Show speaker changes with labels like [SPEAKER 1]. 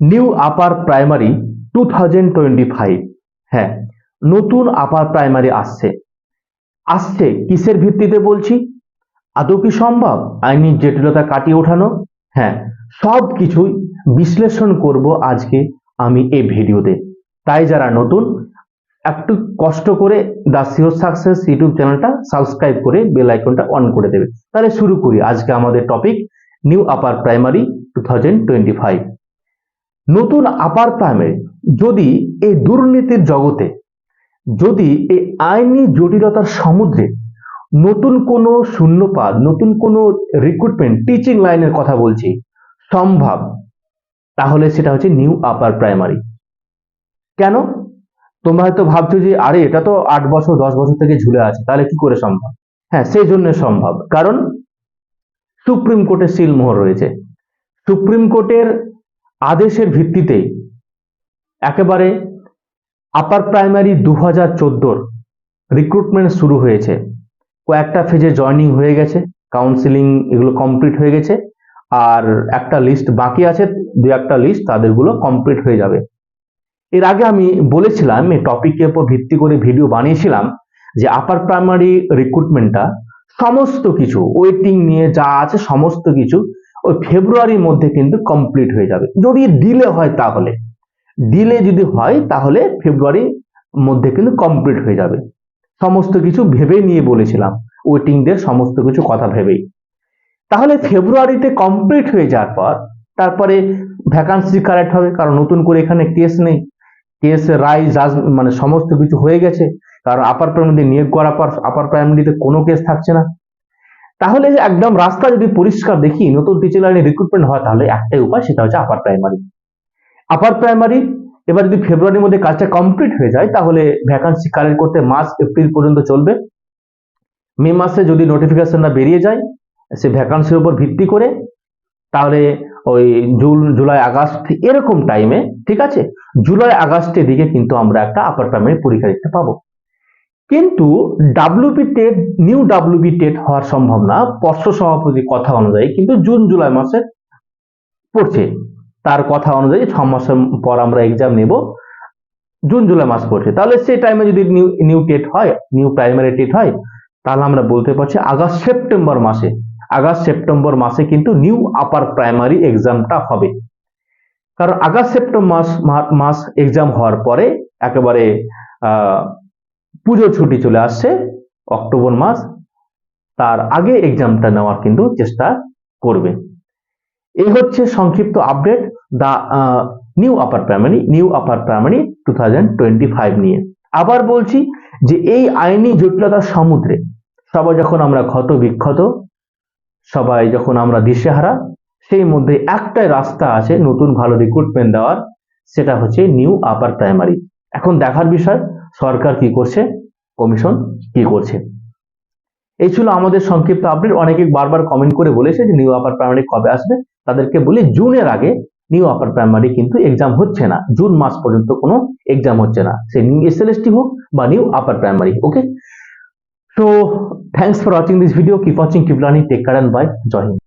[SPEAKER 1] New upper primary two thousand twenty five হ্যাঁ নতুন upper primary আসছে। আসছে কিসের ভিত্তিতে বলছি? আদৌ কি সম্ভব? আইনি জটিলতা কাটিয়ে ওঠানো? হ্যাঁ সব কিছুই বিশ্লেষণ করব আজকে আমি এই ভিডিওতে। তাই যারা নতুন, একটু কষ্ট করে দ্য সিওর সাকসেস ইউটিউব চ্যানেলটা সাবস্ক্রাইব করে বেল আইকনটা অন করে দেবে। তাহলে শুরু করি আজকে আমাদের topic new upper primary two thousand twenty five নতুন আপার প্রাইমারি যদি এই দুর্নীতির জগতে, যদি এই আইনি জটিলতার সমুদ্রে নতুন কোনো শূন্যপাদ, নতুন কোনো রিক্রুটমেন্ট টিচিং লাইনের কথা বলছি, সম্ভব, তাহলে সেটা হচ্ছে নিউ আপার প্রাইমারি কেন? তোমরা হয়তো ভাবছ যে, আরে এটা তো আট বছর, দশ বছর থেকে ঝুলে আছে, তাহলে কি করে সম্ভব? হ্যাঁ সেই জন্য সম্ভব। কারণ সুপ্রিম কোর্টের সিলমোহর রয়েছে। সুপ্রিম কোর্টের আদেশের ভিত্তিতে একেবারে আপার প্রাইমারি দু হাজার চোদ্দোর রিক্রুটমেন্ট শুরু হয়েছে। কয়েকটা ফেজে জয়নিং হয়ে গেছে কাউন্সিলিং এগুলো কমপ্লিট হয়ে গেছে, আর একটা লিস্ট বাকি আছে, দু একটা লিস্ট তাদেরগুলো কমপ্লিট হয়ে যাবে। এর আগে আমি বলেছিলাম, এই টপিকের উপর ভিত্তি করে ভিডিও বানিয়েছিলাম যে আপার প্রাইমারি রিক্রুটমেন্টটা সমস্ত কিছু ওয়েটিং নিয়ে যা আছে সমস্ত কিছু ওই ফেব্রুয়ারির মধ্যে কিন্তু কমপ্লিট হয়ে যাবে। যদি ডিলে হয় তাহলে। ডিলে যদি হয় তাহলে ফেব্রুয়ারির মধ্যে কিন্তু কমপ্লিট হয়ে যাবে। সমস্ত কিছু ভেবে নিয়ে বলেছিলাম। ওয়েটিংদের সমস্ত কিছু কথা ভেবেই। তাহলে ফেব্রুয়ারিতে কমপ্লিট হয়ে যাওয়ার পর তারপরে ভ্যাকান্সি কারেক্ট হবে, কারণ নতুন করে এখানে কেস নেই। কেস রায় জাজ মানে সমস্ত কিছু হয়ে গেছে। কারণ আপার প্রাইমারি নিয়োগ করার পর আপার প্রাইমারিতে কোনো কেস থাকছে না। তাহলে একদম রাস্তা যদি পরিষ্কার দেখি, নতুন টিচার লাইনে রিক্রুটমেন্ট হয়, তাহলে একটাই উপায়, সেটা হচ্ছে আপার প্রাইমারি আপার প্রাইমারি এবার যদি ফেব্রুয়ারির মধ্যে কাজটা কমপ্লিট হয়ে যায়, তাহলে ভ্যাকান্সি কালেক্ট করতে মার্চ, এপ্রিল পর্যন্ত চলবে। মে মাসে যদি নোটিফিকেশনটা বেরিয়ে যায়, সে ভ্যাকান্সির উপর ভিত্তি করে, তাহলে ওই জুন, জুলাই, আগস্ট, এরকম টাইমে ঠিক আছে? জুলাই, আগস্টের দিকে কিন্তু আমরা একটা আপার প্রাইমারি পরীক্ষা দেখতে পাবো। কিন্তু WP TET new WP TET হওয়ার সম্ভব না পর্ষদ সভাপতির কথা অনুযায়ী কিন্তু জুন, জুলাই মাসে পড়ছে। তার কথা অনুযায়ী ছ মাসের পর আমরা এক্সাম নেব। জুন, জুলাই মাস পড়ছে। তাহলে সেই টাইমে যদি নিউ নিউ টেট হয় নিউ প্রাইমারি টেট হয়, তাহলে আমরা বলতে পারছি আগস্ট, সেপ্টেম্বর মাসে। আগস্ট, সেপ্টেম্বর মাসে কিন্তু নিউ আপার প্রাইমারি এক্সামটা হবে। কারণ আগস্ট, সেপ্টেম্বর মাস মাস এক্সাম হওয়ার পরে একেবারে পুজো ছুটি চলে আসছে, অক্টোবর মাস, তার আগে এক্সামটা নেওয়ার কিন্তু চেষ্টা করবে। এই হচ্ছে সংক্ষিপ্ত update the new upper primary new upper primary two নিয়ে। আবার বলছি যে এই আইনি জটিলতার সমুদ্রে সবাই যখন আমরা ক্ষত বিক্ষত, সবাই যখন আমরা দিশেহারা, সেই মধ্যে একটাই রাস্তা আছে নতুন ভালো রিক্রুটমেন্ট দেওয়ার, সেটা হচ্ছে নিউ আপার প্রাইমারি এখন দেখার বিষয় সরকার কি করছে? কমিশন কি করছে? এই ছিল আমাদের সংক্ষিপ্ত আপডেট অনেকে বারবার কমেন্ট করে বলেছে যে নিউ আপার প্রাইমারি কবে আসবে? তাদেরকে বলি জুনের আগে নিউ আপার প্রাইমারি কিন্তু এক্সাম হচ্ছে না। জুন মাস পর্যন্ত কোনো এক্সাম হচ্ছে না। সে নিউ এসএলএসটি হোক বা new upper primary okay so thanks for watching this video keep watching keep learning take care and bye Joy Hind